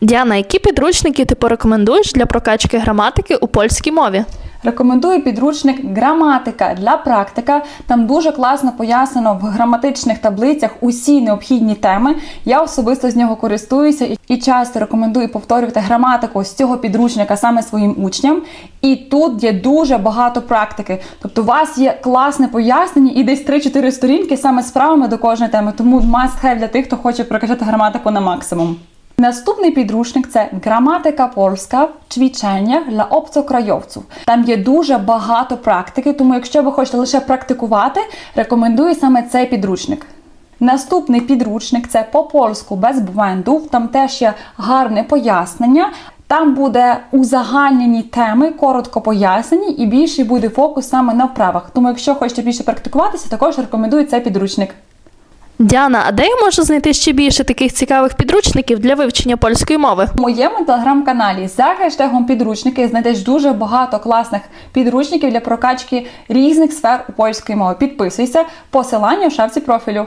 Діана, які підручники ти порекомендуєш для прокачки граматики у польській мові? Рекомендую підручник Граматика для практика. Там дуже класно пояснено в граматичних таблицях усі необхідні теми. Я особисто з нього користуюся і- часто рекомендую повторювати граматику з цього підручника саме своїм учням. І тут є дуже багато практики. Тобто, у вас є класне пояснення і десь 3-4 сторінки саме з правами до кожної теми. Тому must have для тих, хто хоче прокачати граматику на максимум. Наступний підручник це граматика польська ćwiczenia для обцokrajowców. Там є дуже багато практики, тому якщо ви хочете лише практикувати, рекомендую саме цей підручник. Наступний підручник це по польську без бвендів. Там теж є гарне пояснення. Там буде узагальнені теми, коротко пояснені, і більший буде фокус саме на вправах. Тому, якщо хочете більше практикуватися, також рекомендую цей підручник. Діана, а де я можу знайти ще більше таких цікавих підручників для вивчення польської мови? У моєму телеграм-каналі за хештегом підручники знайдеш дуже багато класних підручників для прокачки різних сфер у польської мови. Підписуйся, посилання в шапці профілю.